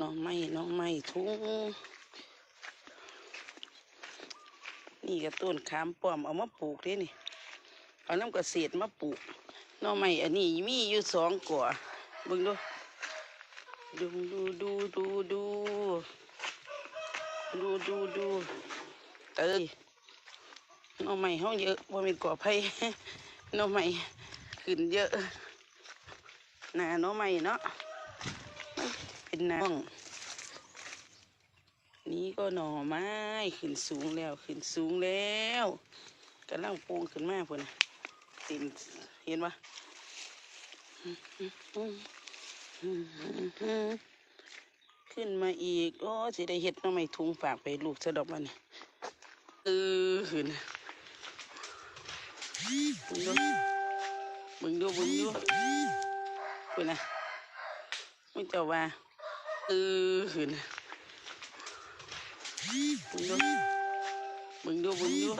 น้องไม้หน้องไม้ทุ่งนี่ก็ต้นขามป้อมเอามาปลูกเด้นี่ เอาน้ำกระเกษมาปลูกน้องไม้อันนี้มีอยู่สองก่อเบิ่งดูดูดูดูดูดูดูดูดูเอ้ยน้องไม้ห้องเยอะว่าเป็นก่อไผ่น้องไม้ขึ้นเยอะนาหน้องไม้เนาะ เป็นหน้อง นี่ก็หน่อไม้ขึ้นสูงแล้วขึ้นสูงแล้วกำลังโป่งขึ้นมาพุ่นน่ะตินเห็นปะขึ้นมาอีก โอ้สิได้เห็ดน้องไม้ทุงฝากไปลูกสะดอกมันเออขึ้นมึงดูมึงดูมึงดูคุณนะมึงเจ้าว่า เออขึ้นมึงดูมึงดูมึงดู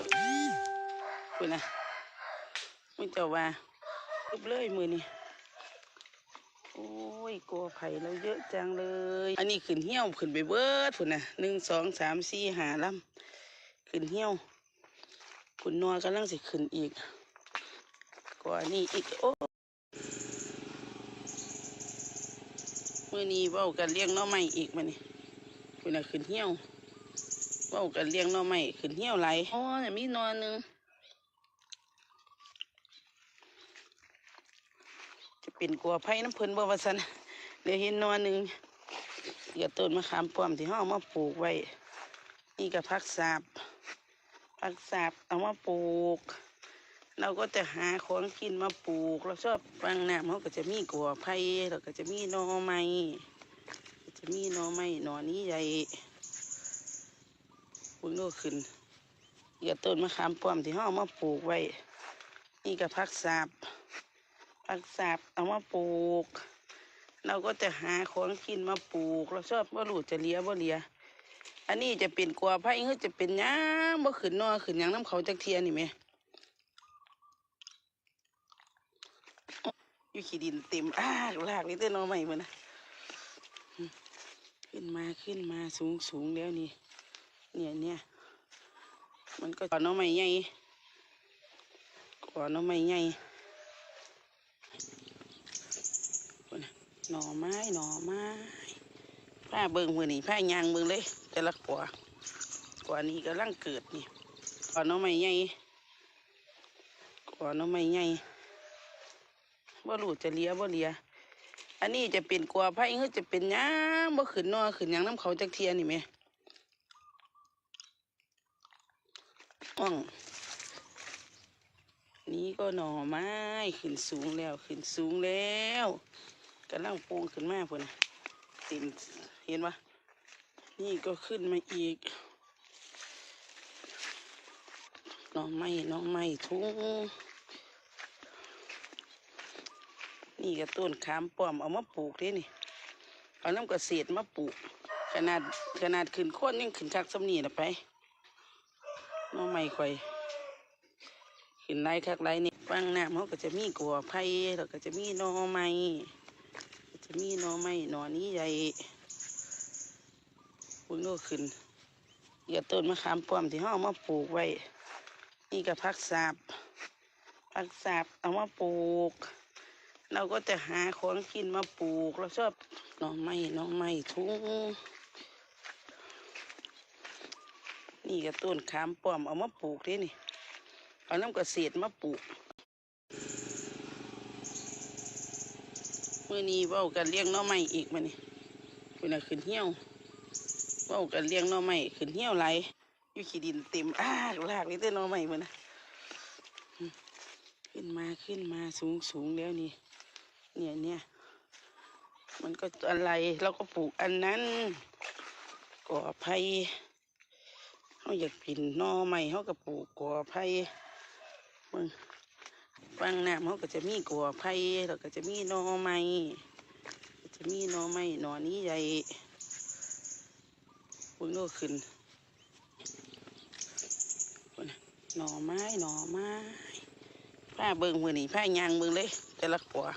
คุณนะมึงเจ้าว่าลุบเลยมือนี่โอ้ยกลัวไผ่เราเยอะจังเลย อันนี้ขึ้นเหี้ยวขึ้นไปเบิดพุ่นนะหนึ่งสองสามสี่หาลำขึ้นเหี้ยวคุณนัวกำลังสิขึ้นอีกกว่านี้อีกโอ้ มื่อนี้เว้ากันเลี้ยงหน้อไม้อีกมานี่คุณน่ะขึ้นเหี้ยวเว้ากันเลี้ยงหน้อไม้ขึ้นเหี้ยวไหลายอ๋อเนี่ยมีหนอนหนึ่งจะเป็นกลัวไผ่น้ำเพิ่นบ่ว่าซั่นเดี๋ยวเห็นหนอนหนึ่งเดี๋ยวต้นมะขามป้อมที่เฮาเอามาปลูกไว้ นี่ก็ผักสาบผักสาบเอามาปลูก เราก็จะหาของกินมาปลูก เราชอบฟังน้ำเขาก็จะมีกัวไผ่แล้วก็จะมีหนอไม้จะมีหนอไม้หนอนี้ใหญ่คุณก็ขึ้นเดี๋ยวต้นมะขามป้อมที่เฮาเอามาปลูกไว้ นี่ก็ผักสาบผักสาบเอามาปลูก เราก็จะหาของกินมาปลูก เราชอบว่าลูกจะเลี้ยบ่าเลี้ยอันนี้จะเป็นกัวไผ่เฮ้ยจะเป็นยังบ่ขึ้นนอขึ้นยังน้ำเขาจักเทียนี่แหม อยู่ขี้ดินเต็มอ้ากลากเลยเต้นนอใหม่มานะอืมขึ้นมาขึ้นมาสูงสูงแล้วนี่ เนี่ยเนี่ยมันก็ก่อนน้องใหม่ใหญ่ก่อนน้องใหม่ใหญ่หน่อไม้หน่อไม้ผ้าเบิ่งมือนี่ผ้ายางเบิ่งเลย แต่ละกว่ากว่านี้กำลังเกิดนี่กว่าน้องไม้ใหญ่กว่าน้องไม้ใหญ่ บ่รู้จะเลียบ่เลีย อันนี้จะเป็นกว่าไผ่เฮ้ยจะเป็นหยังบ่ขึ้นนอขึ้นหยังน้ำเขาจักเทียนี่แหม่อ่องนี่ก็หน่อไม้ขึ้นสูงแล้วขึ้นสูงแล้วกำลังโป่งขึ้นมาพุ่นน่ะตินเห็นปะนี่ก็ขึ้นมาอีกหน้องไม้หน้องไม้ทุ่ง นี่ก็ต้นขามป้อมเอามาปลูกเด้นี่ เอาน้ำกระเกษมาปลูก ขนาดขนาดขึ้นโค้นยังขึ้นคักสำนีละไปน้องไม้ข่อยขึ้นไรคักไรนี่ฟังน้ำเขาก็จะมีกัวไผ่แล้วก็จะมีนอไม้จะมีนอไม้นอนี้ใหญ่คุณก็ขึ้นเดี๋ยวต้นมะขามป้อมที่เขาเอามาปลูกไว้ นี่ก็ผักสาบผักสาบเอามาปลูก เราก็จะหาของกินมาปลูก เราชอบหน่อไม้หน่อไม้ทุ่งนี่ก็ต้นขามป้อมเอามาปลูกเด้นี่ เอาน้ำกระเกษมาปลูกเมื่อนี้เว้ากันเลี้ยงน้อไม้อีกมานี่คุณน่ะขึ้นเหี้ยวเว้ากันเลี้ยงน้อไม้ขึ้นเหี้ยวไหลอยู่ขี้ดินเต็มอ้ากลากเลยเต้นน้อไม้มานะอืมขึ้นมาขึ้นมาสูงสูงแล้วนี่ เนี่ยเนี่ยมันก็อะไรเราก็ปลูกอันนั้นก่อไผ่เขาอยากกินหน่อไม้เขาก็ปลูกก่อไผ่มึงฟังน้ำเขาก็จะมีกัวไผ่แล้วก็จะมีหนอไม้จะมีหนอไม้หนอนี้ใหญ่มึงก็ขึ้นหน่อไม้หน่อไม้ผ้าเบิ่งมือนี่ผ้ายางเบิ่งเลยแต่ละกว่า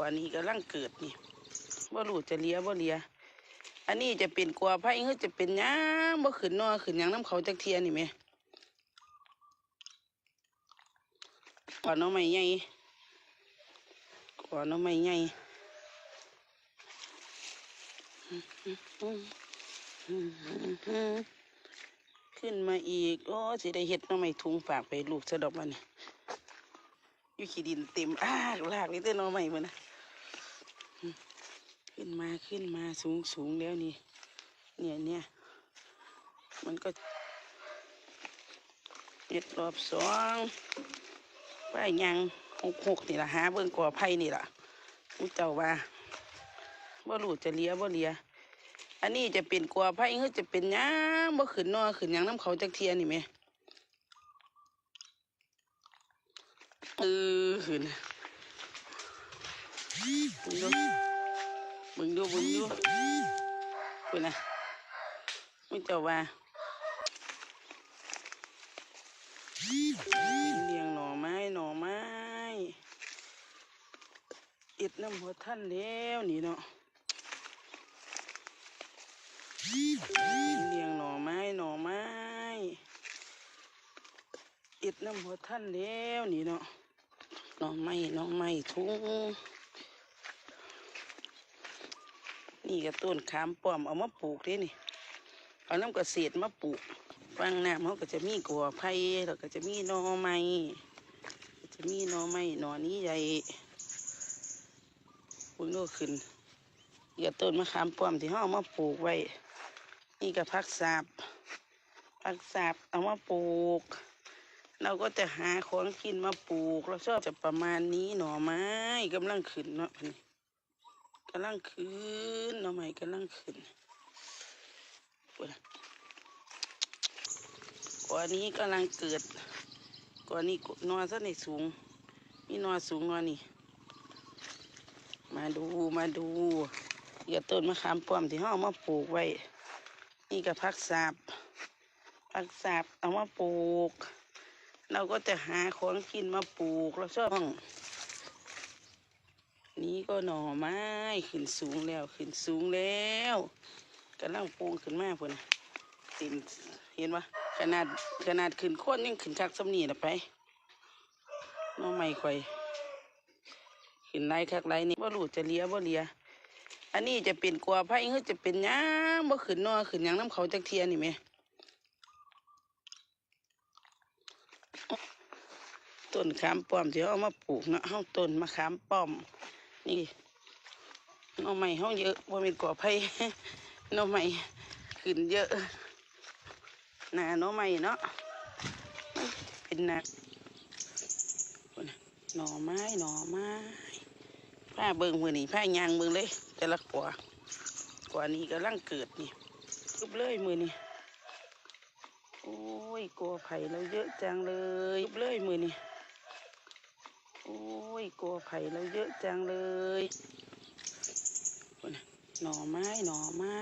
กว่านี้กำลังเกิดนี่ว่ารู้จะเลียบ่เลีย อันนี้จะเป็นกลัวไผ่คือจะเป็นหยังบ่ขึ้นนอขึ้นยังน้ำเขาจักเทียนี่แหม่ก่อนน้องใหม่ใหญ่ก่อนน้องใหม่ใหญ่ขึ้นมาอีก โอ้สิได้เฮ็ดน้องใหม่ถุงฝากไปลูกซะดอกมันอยู่ขี้ดินเต็มอากลากเลยเต้นน้องใหม่มันนะ ขึ้นมาขึ้นมาสูงสูงแล้วนี่ เนี่ยเนี่ยมันก็เจ็ดรอบสองป้ายยังหกหกนี่ละหาเบิ่งก่อไผ่นี่ละมุเจ้าว่าบ่รู้จะเลียบ่เลีย อันนี้จะเป็นก่อไผ่คือจะเป็นหยังบ่ขึ้นนอขึ้นยังน้ำเขาจักเทียนี่ไหมเออขึ้นมึงดู มึงดูมึงดูคุณนะมึงเจ้าว่าเลี้ยงหน่อไม้หน่อไม้เอ็ดน้ำหัวท่านแล้วนี่เนาะเลี้ยงหน่อไม้หน่อไม้เอ็ดน้ำหัวท่านแล้วนี่เนาะหน่อไม้หน่อไม้ทุ่ง นี่ก็ต้นขามป้อมเอามาปลูกเด้นี่ เอาน้ำกระเกษมาปลูกฟังน้ำเขาก็จะมีกัวไผ่แล้วก็จะมีหน่อไม้จะมีหน่อไม้หนอนี้ใหญ่พุ่งโลขึ้นนี่ก็ต้นมะขามป้อมที่เขาเอามาปลูกไว้ นี่ก็พักสาบพักสาบเอามาปลูก เราก็จะหาของกินมาปลูกเราชอบจะประมาณนี้หน่อไม้กำลังขึ้นเนาะนี่ กำลังขึ้นหน่อไม้กำลังขึ้นปุ่นน่ะกว่านี้กำลังเกิดกว่านี้นอนซะในสูง มีนอนสูงนอนนี่ มาดูมาดูอย่าต้นมะขามป้อมที่เขาเอามาปลูกไว้ นี่ก็พักสาบพักสาบเอามาปลูก เราก็จะหาของกินมาปลูกเราชอบ นี่ก็หน่อไม้ขึ้นสูงแล้วขึ้นสูงแล้วกำลังโปงขึ้นมาพุ่นน่ะเต็มเห็นปะขนาดขนาดขึ้นโค้นยังขึ้นคักสำนีละไปน่องไม้ข่อยขึ้นไรคักไรนี่ว่ารู้จะเลียบ่เลีย อันนี้จะเป็นกัวไผ่คือจะเป็นยังบ่ขึ้นนอขึ้นยังน้ำเขาจักเทียนี่ไหมต้นขามป้อมที่เขาเอามาปลูกเนาะเฮาต้นมะขามป้อม นี่น่อไม้ห้องเยอะว่าเป็นก่อไผ่น่อไม้ขึ้นเยอะหนาน่อไม้เนาะเป็นหนาหน่อไม้หน่อไม้ผ้าเบิงมือนี่ผ้ายางเบิ่งเลย แต่ละกว่ากว่านี้กำลังเกิดนี่ทุบเลยมือนี่โอ้ยกลัวไผ่เราเยอะจังเลยทุบเลยมือนี่ โอ้ยกลัวไผ่เราเยอะจังเลยนน่หน่อไม้หน่อไม้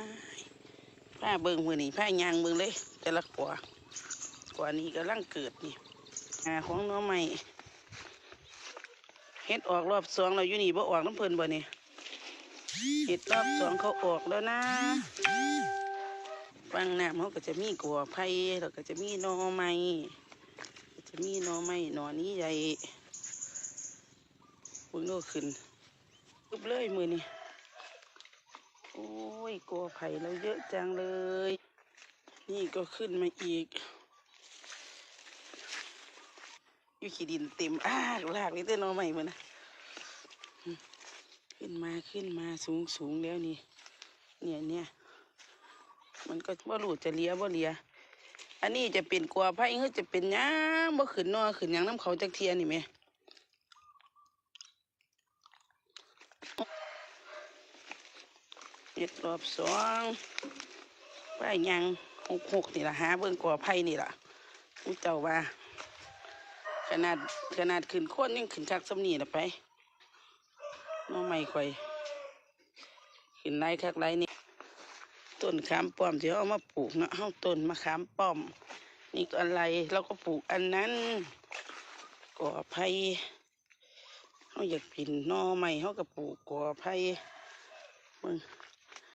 ผ้าเบิ่งมือนี่ผ้ายางเบิ่งเลย แต่ละกว่ากว่านี้กำลังเกิดนี่หาของหน่อไม้เฮ็ดออกรอบสองเราอยู่นี่บ่ออกน้ำเพลินบ่เนี่ยเฮ็ดรอบสองเขาออกแล้วนะฟังน้ำเขาก็จะมีกัวไผ่แล้วก็จะมีหน่อไม้จะมีหน่อไม้หน่อนี้ใหญ่ งโลขึ้นทุบเลยมือนี่โอ้ยกลัวไผ่เราเยอะจังเลย นี่ก็ขึ้นมาอีกอยู่ขี้ดินเต็มอ้ากลากเลยเต้นนอใหม่มือนะขึ้นมาขึ้นมาสูงสูงแล้วนี่ เนี่ยเนี่ยมันก็ว่ารู้จะเลียบ่เลีย อันนี้จะเป็นกลัวไผ่คือจะเป็นหยังบ่ขึ้นนอขึ้นหยังน้ำเขาจักเทียนี่ไหม เจ็ดรอบสองป้ายยังหกหกนี่ละหาเบิ่งก่อไผ่นี่ละมุเจ้าว่า ขนาดขนาดขึ้นโค้นยังขึ้นคักสำนีละไปน้องไม่ค่อยขึ้นไรคักไรนี่ต้นขามป้อมที่เอามาปลูกเนาะเฮาต้นมะขามป้อม นี่ก็อะไรเราก็ปลูกอันนั้นก่อไผ่ เขาอยากกินนอใหม่เขาก็ปลูกก่อไผ่มึง